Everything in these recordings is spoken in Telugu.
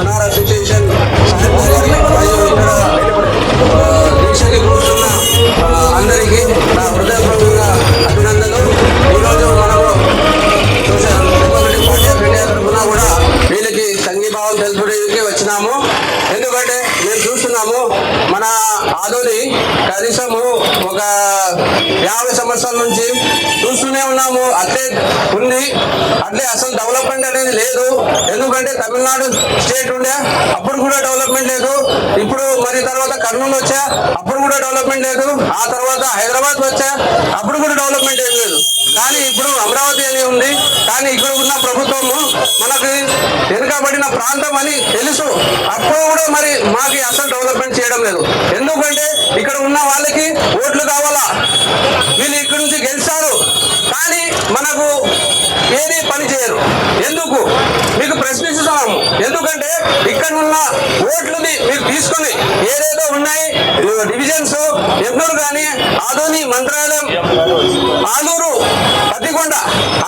సనార్ అసోసియేషన్ సాయంత్రం మరియు ఇక్కడ ఆ, దీక్షకి కూర్చున్న అందరికీ నా హృదయపూర్వకంగా అభినందనలు. ఈరోజు మనము social democratic party of India తరఫున కూడా వీళ్ళకి సంఘీభావం తెలుపడానికి వచ్చినాము. ఎందుకంటే మేము చూస్తున్నాము ఆదోని కనీసము ఒక యాభై సంవత్సరాల నుంచి చూస్తూనే ఉన్నాము. అట్లే ఉంది. అట్లే అసలు డెవలప్మెంట్ అనేది లేదు. ఎందుకంటే తమిళనాడు స్టేట్ ఉండే అప్పుడు కూడా డెవలప్మెంట్ లేదు. ఇప్పుడు మరి తర్వాత కర్నూలు వచ్చా అప్పుడు కూడా డెవలప్మెంట్ లేదు. ఆ తర్వాత హైదరాబాద్ వచ్చా అప్పుడు కూడా డెవలప్మెంట్ ఏం లేదు. కానీ ఇప్పుడు అమరావతి అని ఉంది. కానీ ఇక్కడ ఉన్న ప్రభుత్వము మనకి వెనుకబడిన ప్రాంతం అని తెలుసు. అప్పుడు కూడా మరి మాకు అసలు డెవలప్మెంట్ చేయడం లేదు. వీళ్ళు ఇక్కడ నుంచి గెలిచారు. కానీ మనకు ఏది పని చేయరు. ఎందుకు? మీకు ప్రశ్నిస్తున్నాము ఎందుకంటే ఇక్కడ ఉన్న ఓట్లని మీరు తీసుకొని ఏదేదో ఉన్నాయి డివిజన్స్ ఎన్నూరు కానీ ఆదోని మంత్రాలయం ఆలూరు పత్తికొండ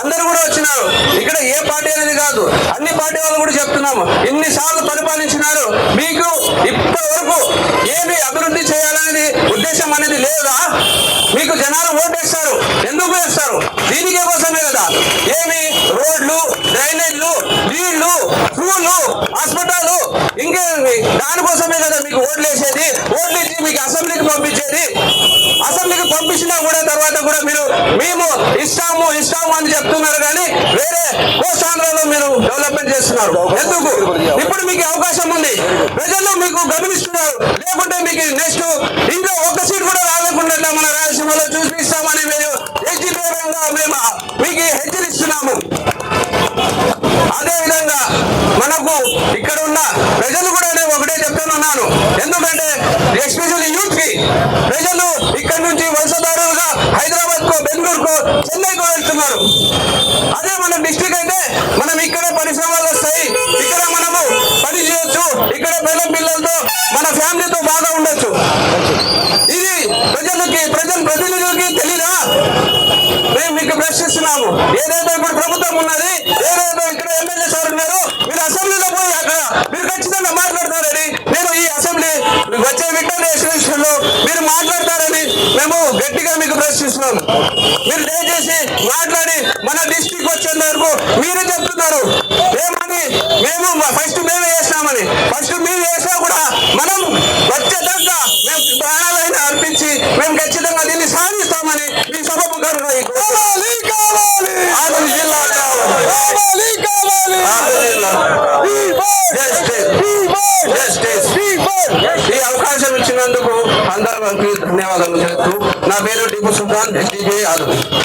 అందరూ కూడా వచ్చినారు. ఇక్కడ ఏ పార్టీ అనేది కాదు. అన్ని పార్టీ వాళ్ళు కూడా చెప్తున్నాము. ఇన్నిసార్లు పరిపాలించినారు. మీకు మీకు వేస్తారు ఎందుకు వేస్తారు? దీనికే కోసమే కదా. ఏమి? రోడ్లు డ్రైనేజ్లు నీళ్ళు స్కూళ్ళు హాస్పిటల్ ఇంకేమి? దానికోసమే కదా మీకు ఓట్లు వేసేది. ఓట్లు ఇచ్చి మీకు అసెంబ్లీకి పంపించేది. అసెంబ్లీకి పంపించినా కూడా తర్వాత కూడా మీరు మేము ఇస్తాము ఇస్తాము అని చెప్తున్నారు కానీ వేరే కోస్తాంధ్రలో మీరు డెవలప్మెంట్ చేస్తున్నారు. ఎందుకు? ఇప్పుడు మీకు అవకాశం ఉంది. ప్రజల్లో మీకు గమనిస్తున్నారు. లేకుంటే మీకు నెక్స్ట్ ఇంకా హెచ్చరికంగా మేము మీకు హెచ్చరిస్తున్నాము. అదే విధంగా మనకు ఇక్కడ ఉన్న ప్రజలు కూడా నేను ఒకటే చెప్తున్నాను ఎందుకంటే ఎస్పెషల్లీ యూత్కి ప్రజలు ఇక్కడ నుంచి వలసదారులుగా హైదరాబాద్ కో చెన్నై చెన్నైకో వెళ్తున్నారు. అదే మన డిస్టిక్ అయితే మనం ఇక్కడే పరిశ్రమలు వస్తాయి. ఇక్కడ మనము పని చేయొచ్చు. ఇక్కడ పిల్లల పిల్లలతో మన ఫ్యామిలీతో బాగా ఉండొచ్చు. ఇది ప్రజలకి ప్రజల ప్రతినిధులకి తెలీదా? మీకు ప్రశ్నిస్తున్నాము ఏదైతే ఇప్పుడు ప్రభుత్వం ఉన్నది ఏదైతే ఇక్కడ ఎమ్మెల్యే సార్ ఉన్నారు మీరు అసెంబ్లీలో పోయి అక్కడ మీరు ఖచ్చితంగా మాట్లాడతారని నేను ఈ అసెంబ్లీ వచ్చే విక్టర్లో మీరు మాట్లాడతారని మేము గట్టిగా మీకు ప్రశ్నిస్తున్నాము మీరు దయచేసి మాట్లాడి మన డిస్టిక్ వచ్చేంత వరకు మీరే చెప్తున్నారు. ఏమని? మేము ఫస్ట్ మేమే వేసినామని ఫస్ట్ మీరు వేసినా కూడా మనం వచ్చేదాకా మేము ప్రాణాలైనా అర్పించి మేము ఖచ్చితంగా ఈ అవకాశం ఇచ్చినందుకు అందరికి ధన్యవాదాలు చెప్తూ నా పేరు టిపు సుల్తాన్ ఎస్టీజే ఆదరణ